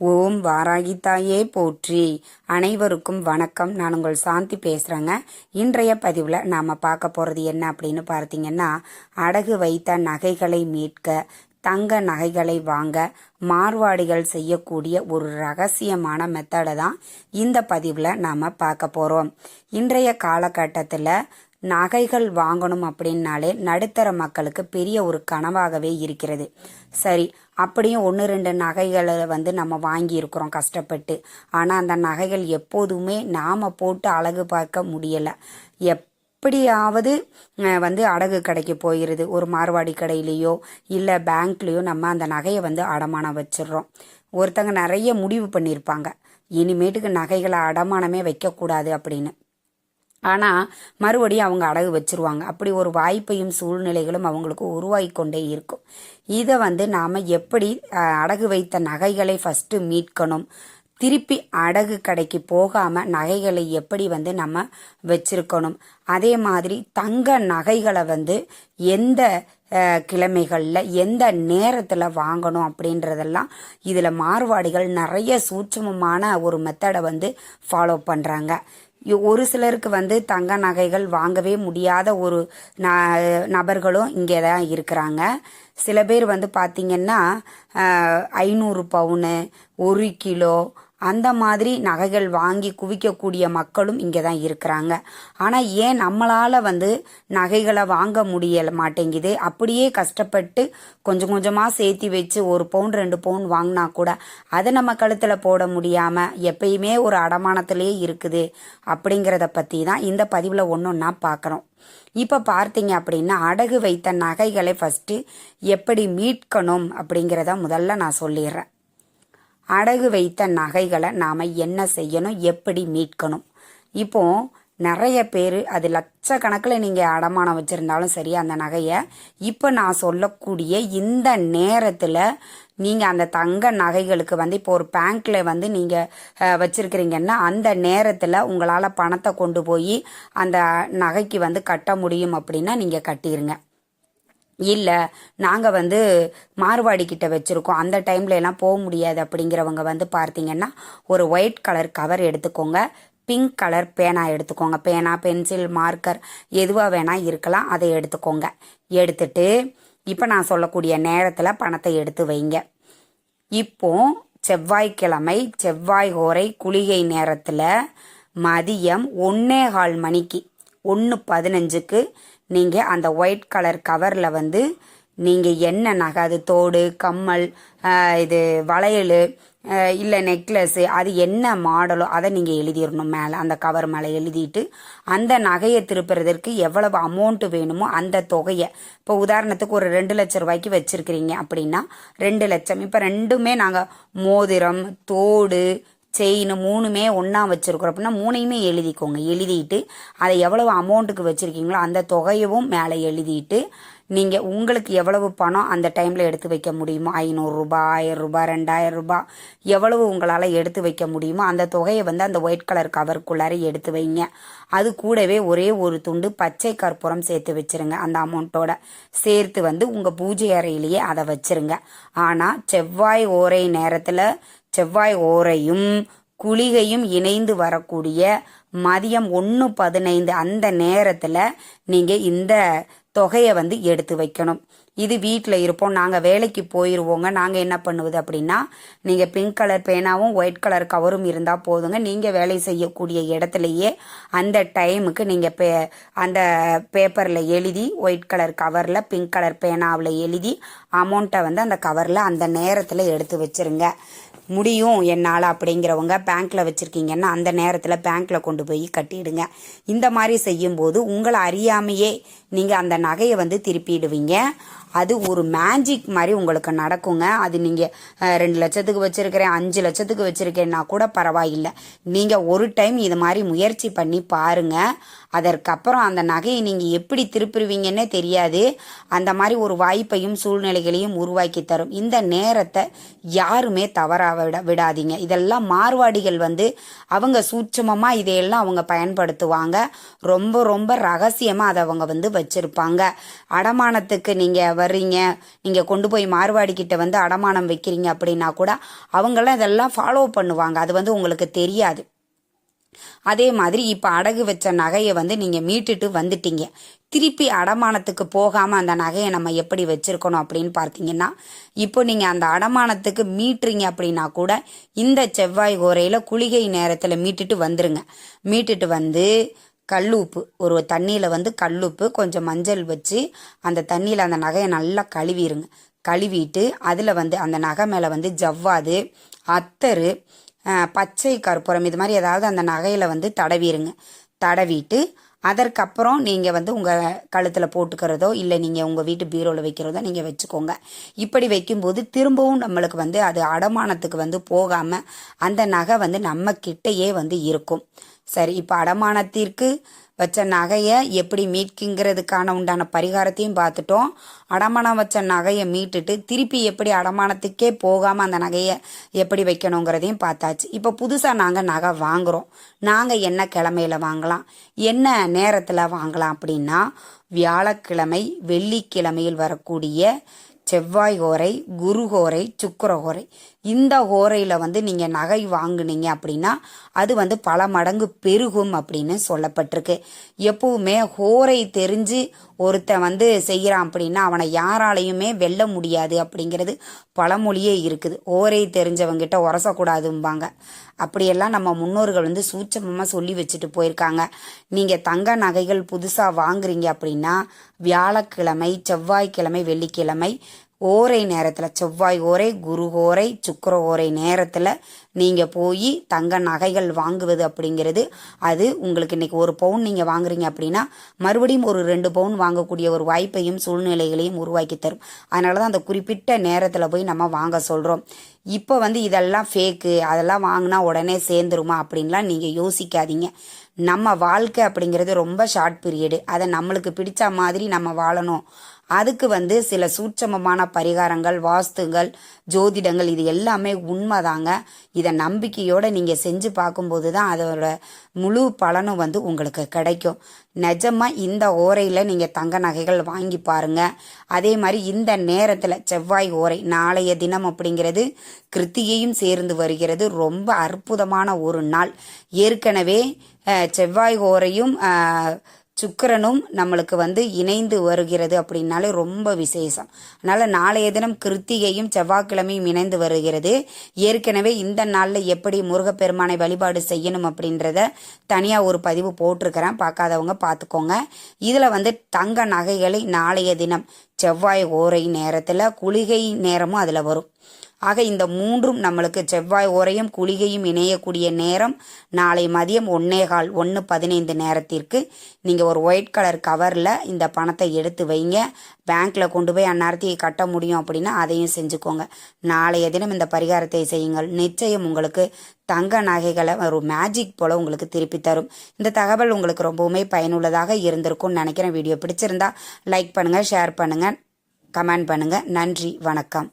ஓம் வாராகித்தாயே போற்றி. அனைவருக்கும் வணக்கம். நான் உங்கள் சாந்தி பேசுகிறேங்க இன்றைய பதிவில் நாம் பார்க்க போகிறது என்ன அப்படின்னு பார்த்தீங்கன்னா அடகு வைத்த நகைகளை மீட்க தங்க நகைகளை வாங்க மார்வாடிகள் செய்யக்கூடிய ஒரு ரகசியமான மெத்தடை தான் இந்த பதிவில் நாம் பார்க்க போகிறோம் இன்றைய காலகட்டத்தில் நகைகள் வாங்கணும் அப்படின்னாலே நடுத்தர மக்களுக்கு பெரிய ஒரு கனவாகவே இருக்கிறது. சரி அப்படியும் ஒன்று ரெண்டு நகைகளை வந்து நம்ம வாங்கியிருக்கிறோம் கஷ்டப்பட்டு. ஆனால் அந்த நகைகள் எப்போதுமே நாம் போட்டு அழகு பார்க்க முடியலை. எப்படியாவது வந்து அடகு கடைக்கு போயிடுது ஒரு மார்வாடி கடையிலையோ இல்லை பேங்க்லேயோ நம்ம அந்த நகையை வந்து அடமானம் வச்சிடுறோம். ஒருத்தங்க நிறைய முடிவு பண்ணியிருப்பாங்க. இனிமேட்டுக்கு நகைகளை அடமானமே வைக்கக்கூடாது அப்படின்னு. ஆனால் மறுபடியும் அவங்க அடகு வச்சிருவாங்க. அப்படி ஒரு வாய்ப்பையும் சூழ்நிலைகளும் அவங்களுக்கு உருவாகி கொண்டே இருக்கும். இதை வந்து நாம் எப்படி அடகு வைத்த நகைகளை ஃபஸ்ட்டு மீட்கணும்? திருப்பி அடகு கடைக்கு போகாமல் நகைகளை எப்படி வந்து நம்ம வச்சிருக்கணும்? அதே மாதிரி தங்க நகைகளை வந்து எந்த கிழமைகளில் எந்த நேரத்தில் வாங்கணும் அப்படின்றதெல்லாம் இதில் மாறுபாடுகள் நிறைய சூட்சமமான ஒரு மெத்தடை வந்து ஃபாலோ பண்ணுறாங்க ஒரு சிலருக்கு வந்து தங்க நகைகள் வாங்கவே முடியாத ஒரு ந- நபர்களும் இங்கே தான் இருக்கிறாங்க. சில பேர் வந்து பார்த்திங்கன்னா ஐநூறு பவுனு ஒரு கிலோ அந்த மாதிரி நகைகள் வாங்கி குவிக்கக்கூடிய மக்களும் இங்கே தான் இருக்கிறாங்க. ஆனால் ஏன் நம்மளால் வந்து நகைகளை வாங்க முடிய மாட்டேங்குது? அப்படியே கஷ்டப்பட்டு கொஞ்சம் கொஞ்சமாக சேர்த்தி வச்சு ஒரு பவுன் ரெண்டு பவுன் வாங்கினா கூட அதை நம்ம கழுத்தில் போட முடியாமல் எப்பயுமே ஒரு அடமானத்திலே இருக்குது அப்படிங்கிறத பற்றி தான் இந்த பதிவில் ஒன்று ஒன்றா பார்க்குறோம் இப்போ பார்த்தீங்க அப்படின்னா அடகு வைத்த நகைகளை ஃபஸ்ட்டு எப்படி மீட்கணும் அப்படிங்கிறத முதல்ல நான் சொல்லிடுறேன். அடகு வைத்த நகைகளை நாம் என்ன செய்யணும் எப்படி மீட்கணும். இப்போ நிறைய பேர் அது லட்சக்கணக்கில் நீங்கள் அடமானம் வச்சுருந்தாலும் சரி அந்த நகையை இப்போ நான் சொல்லக்கூடிய இந்த நேரத்தில் நீங்கள் அந்த தங்க நகைகளுக்கு வந்து இப்போ ஒரு பேங்க்கில் வந்து நீங்கள் வச்சுருக்கிறீங்கன்னா அந்த நேரத்தில் உங்களால் பணத்தை கொண்டு போய் அந்த நகைக்கு வந்து கட்ட முடியும் அப்படின்னா நீங்கள் கட்டிடுங்க இல்லை நாங்கள் வந்து மார்வாடி கிட்ட வச்சுருக்கோம். அந்த டைம்ல எல்லாம் போக முடியாது அப்படிங்கிறவங்க வந்து பார்த்தீங்கன்னா ஒரு ஒயிட் கலர் கவர் எடுத்துக்கோங்க. பிங்க் கலர் பேனா எடுத்துக்கோங்க. பேனா பென்சில் மார்க்கர் எதுவாக வேணால் இருக்கலாம். அதை எடுத்துக்கோங்க. எடுத்துட்டு இப்போ நான் சொல்லக்கூடிய நேரத்தில் பணத்தை எடுத்து வைங்க. இப்போ செவ்வாய்க்கிழமை செவ்வாய் ஓரை குளிகை நேரத்தில் மதியம் ஒன்னே கால் மணிக்கு ஒன்று பதினஞ்சுக்கு நீங்கள் அந்த ஒயிட் கலர் கவரில் வந்து நீங்கள் என்ன நகை அது தோடு கம்மல் இது வளையல் இல்லை நெக்லஸ்ஸு அது என்ன மாடலோ அதை நீங்கள் எழுதிடணும் மேலே அந்த கவர் மேலே எழுதிட்டு அந்த நகையை திருப்புறதற்கு எவ்வளவு அமௌண்ட்டு வேணுமோ அந்த தொகையை. இப்போ உதாரணத்துக்கு ஒரு ரெண்டு லட்சம் ரூபாய்க்கு வச்சுருக்கிறீங்க அப்படின்னா ரெண்டு லட்சம். இப்போ ரெண்டுமே நாங்கள் மோதிரம் தோடு செயின் மூணுமே ஒன்றா வச்சுருக்குறோம். அப்படின்னா மூணையுமே எழுதிக்கோங்க. எழுதிட்டு அதை எவ்வளவு அமௌண்ட்டுக்கு வச்சுருக்கீங்களோ அந்த தொகையவும் மேலே எழுதிட்டு நீங்கள் உங்களுக்கு எவ்வளவு பணம் அந்த டைமில் எடுத்து வைக்க முடியுமோ? ஐநூறுரூபா ஆயிரம் ரூபாய் ரெண்டாயிரம் ரூபாய் எவ்வளவு உங்களால் எடுத்து வைக்க முடியுமோ? அந்த தொகையை வந்து அந்த ஒயிட் கலர் கவருக்குள்ளார எடுத்து வைங்க. அது கூடவே ஒரே ஒரு துண்டு பச்சை கற்பூரம் சேர்த்து வச்சிருங்க. அந்த அமௌண்ட்டோட சேர்த்து வந்து உங்கள் பூஜை அறையிலேயே அதை வச்சிருங்க. ஆனால் செவ்வாய் ஓரை நேரத்தில் செவ்வாய் ஓரையும் குளிகையும் இணைந்து வரக்கூடிய மதியம் ஒன்று பதினைந்து அந்த நேரத்தில் நீங்கள் இந்த தொகையை வந்து எடுத்து வைக்கணும். இது வீட்டில் இருப்போம் நாங்கள் வேலைக்கு போயிடுவோங்க நாங்கள் என்ன பண்ணுவது அப்படின்னா நீங்கள் பிங்க் கலர் பேனாவும் ஒயிட் கலர் கவரும் இருந்தால் போதுங்க. நீங்கள் வேலை செய்யக்கூடிய இடத்துலையே அந்த டைமுக்கு நீங்கள் பே அந்த பேப்பரில் எழுதி ஒயிட் கலர் கவரில் பிங்க் கலர் பேனாவில் எழுதி அமௌண்ட்டை வந்து அந்த கவரில் அந்த நேரத்தில் எடுத்து வச்சிருங்க. முடியும் என்னால் அப்படிங்கிறவங்க பேங்க்கில் வச்சுருக்கீங்கன்னா அந்த நேரத்தில் பேங்க்கில் கொண்டு போய் கட்டிடுங்க. இந்த மாதிரி செய்யும்போது உங்களை அறியாமையே நீங்கள் அந்த நகையை வந்து திருப்பிடுவீங்க. அது ஒரு மேஜிக் மாதிரி உங்களுக்கு நடக்குங்க. அது நீங்கள் ரெண்டு லட்சத்துக்கு வச்சுருக்கிறேன் அஞ்சு லட்சத்துக்கு வச்சுருக்கேன்னா கூட பரவாயில்லை. நீங்கள் ஒரு டைம் இது மாதிரி முயற்சி பண்ணி பாருங்கள் அதற்கப்புறம் அந்த நகையை நீங்கள் எப்படி திருப்பிடுவீங்கன்னே தெரியாது. அந்த மாதிரி ஒரு வாய்ப்பையும் சூழ்நிலைகளையும் உருவாக்கி தரும். இந்த நேரத்தை யாருமே தவறாக விட விடாதீங்க. இதெல்லாம் மார்வாடிகள் வந்து அவங்க சூட்சமமாக இதையெல்லாம் அவங்க பயன்படுத்துவாங்க. ரொம்ப ரொம்ப ரகசியமாக அதை அவங்க வந்து வச்சுருப்பாங்க. அடமானத்துக்கு நீங்கள் வர்றீங்க. நீங்கள் கொண்டு போய் மார்வாடிக்கிட்ட வந்து அடமானம் வைக்கிறீங்க அப்படின்னா கூட அவங்களாம் இதெல்லாம் ஃபாலோ பண்ணுவாங்க. அது வந்து உங்களுக்கு தெரியாது. அதே மாதிரி இப்போ அடகு வச்ச நகையை வந்து நீங்கள் மீட்டுட்டு வந்துட்டீங்க. திருப்பி அடமானத்துக்கு போகாமல் அந்த நகையை நம்ம எப்படி வச்சுருக்கணும் அப்படின்னு பார்த்தீங்கன்னா இப்போ நீங்கள் அந்த அடமானத்துக்கு மீட்டுறீங்க அப்படின்னா கூட இந்த செவ்வாய் கோரையில் குளிகை நேரத்தில் மீட்டுட்டு வந்துருங்க. மீட்டுட்டு வந்து கல்லுப்பு ஒரு தண்ணியில் வந்து கல்லுப்பு கொஞ்சம் மஞ்சள் வச்சு அந்த தண்ணியில் அந்த நகையை நல்லா கழுவிடுங்க கழுவிட்டு அதில் வந்து அந்த நகை மேலே வந்து ஜவ்வாது அத்தரு பச்சை கற்பூரம் இது மாதிரி ஏதாவது அந்த நகையில் வந்து தடவிடுங்க தடவிட்டு அதற்கப்புறம் நீங்கள் வந்து உங்கள் கழுத்தில் போட்டுக்கிறதோ இல்லை நீங்கள் உங்கள் வீட்டு பீரோவில் வைக்கிறதோ நீங்கள் வச்சுக்கோங்க. இப்படி வைக்கும்போது திரும்பவும் நம்மளுக்கு வந்து அது அடமானத்துக்கு வந்து போகாமல் அந்த நகை வந்து நம்ம கிட்டேயே வந்து இருக்கும். சரி இப்போ அடமானத்திற்கு வச்ச நகையை எப்படி மீட்குங்கிறதுக்கான உண்டான பரிகாரத்தையும் பார்த்துட்டோம். அடமானம் வச்ச நகையை மீட்டுட்டு திருப்பி எப்படி அடமானத்துக்கே போகாமல் அந்த நகையை எப்படி வைக்கணுங்கிறதையும் பார்த்தாச்சு. இப்போ புதுசாக நாங்கள் நகை வாங்குகிறோம் நாங்கள் என்ன கிழமையில் வாங்கலாம்? என்ன நேரத்தில் வாங்கலாம் அப்படின்னா வியாழக்கிழமை வெள்ளிக்கிழமையில் வரக்கூடிய செவ்வாய் ஹோரை குரு ஹோரை சுக்கர ஹோரை இந்த ஹோரையில் வந்து நீங்கள் நகை வாங்குனீங்க அப்படின்னா அது வந்து பல மடங்கு பெருகும் அப்படின்னு சொல்லப்பட்டிருக்கு. எப்பவுமே ஹோரை தெரிஞ்சு ஒருத்தன் வந்து செய்கிறான் அப்படின்னா அவனை யாராலையுமே வெல்ல முடியாது அப்படிங்கிறது பழமொழியே இருக்குது. ஓரை தெரிஞ்சவங்கிட்ட உரசக்கூடாதும்பாங்க. அப்படியெல்லாம் நம்ம முன்னோர்கள் வந்து சூட்சமமாக சொல்லி வச்சுட்டு போயிருக்காங்க. நீங்கள் தங்க நகைகள் புதுசாக வாங்குறீங்க அப்படின்னா வியாழக்கிழமை செவ்வாய்க்கிழமை வெள்ளிக்கிழமை ஓரை நேரத்தில் செவ்வாய் ஓரை குரு ஓரை சுக்கர ஓரை நேரத்தில் நீங்கள் போய் தங்க நகைகள் வாங்குவது அப்படிங்கிறது அது உங்களுக்கு இன்றைக்கி ஒரு பவுன் நீங்கள் வாங்குறீங்க அப்படின்னா மறுபடியும் ஒரு ரெண்டு பவுன் வாங்கக்கூடிய ஒரு வாய்ப்பையும் சூழ்நிலைகளையும் உருவாக்கி தரும். அதனால தான் அந்த குறிப்பிட்ட நேரத்தில் போய் நம்ம வாங்க சொல்கிறோம் இப்போ வந்து இதெல்லாம் ஃபேக்கு அதெல்லாம் வாங்கினா உடனே சேர்ந்துருமா அப்படின்லாம் நீங்கள் யோசிக்காதீங்க. நம்ம வாழ்க்கை அப்படிங்கிறது ரொம்ப ஷார்ட் பீரியடு அதை நம்மளுக்கு பிடிச்ச மாதிரி நம்ம வாழணும். அதுக்கு வந்து சில சூட்சமமான பரிகாரங்கள் வாஸ்துங்கள் ஜோதிடங்கள் இது எல்லாமே உண்மைதாங்க. இதை நம்பிக்கையோடு நீங்கள் செஞ்சு பார்க்கும்போது தான் அதோட முழு பலனும் வந்து உங்களுக்கு கிடைக்கும். நிஜமாக இந்த ஓரையில் நீங்கள் தங்க நகைகள் வாங்கி பாருங்க. அதே மாதிரி இந்த நேரத்தில் செவ்வாய் ஓரை நாளைய தினம் அப்படிங்கிறது கிருத்திகையும் சேர்ந்து வருகிறது. ரொம்ப அற்புதமான ஒரு நாள். ஏற்கனவே செவ்வாய் ஓரையும் சுக்கரனும் நம்மளுக்கு வந்து இணைந்து வருகிறது அப்படின்னாலே ரொம்ப விசேஷம். அதனால் நாளைய தினம் கிருத்திகையும் செவ்வாய்க்கிழமையும் இணைந்து வருகிறது. ஏற்கனவே இந்த நாளில் எப்படி முருகப்பெருமானை வழிபாடு செய்யணும் அப்படின்றத தனியாக ஒரு பதிவு போட்டிருக்கிறேன். பார்க்காதவங்க பார்த்துக்கோங்க. இதில் வந்து தங்க நகைகளை நாளைய தினம் செவ்வாய் ஓரை நேரத்தில் குளிகை நேரமும் அதில் வரும். ஆக இந்த மூன்றும் நம்மளுக்கு செவ்வாய் ஓரையும் குளிகையும் இணையக்கூடிய நேரம். நாளை மதியம் ஒன்னே கால் ஒன்று பதினைந்து நேரத்திற்கு. நீங்கள் ஒரு ஒயிட் கலர் கவரில் இந்த பணத்தை எடுத்து வைங்க. பேங்க்கில் கொண்டு போய் அந்நேரத்தையை கட்ட முடியும் அப்படின்னா அதையும் செஞ்சுக்கோங்க. நாளைய தினம் இந்த பரிகாரத்தை செய்யுங்கள். நிச்சயம் உங்களுக்கு தங்க நகைகளை ஒரு மேஜிக் போல் உங்களுக்கு திருப்பி தரும். இந்த தகவல் உங்களுக்கு ரொம்பவுமே பயனுள்ளதாக இருந்திருக்கும்னு நினைக்கிறேன். வீடியோ பிடிச்சிருந்தா லைக் பண்ணுங்கள் ஷேர் பண்ணுங்கள் கமெண்ட் பண்ணுங்கள் நன்றி வணக்கம்.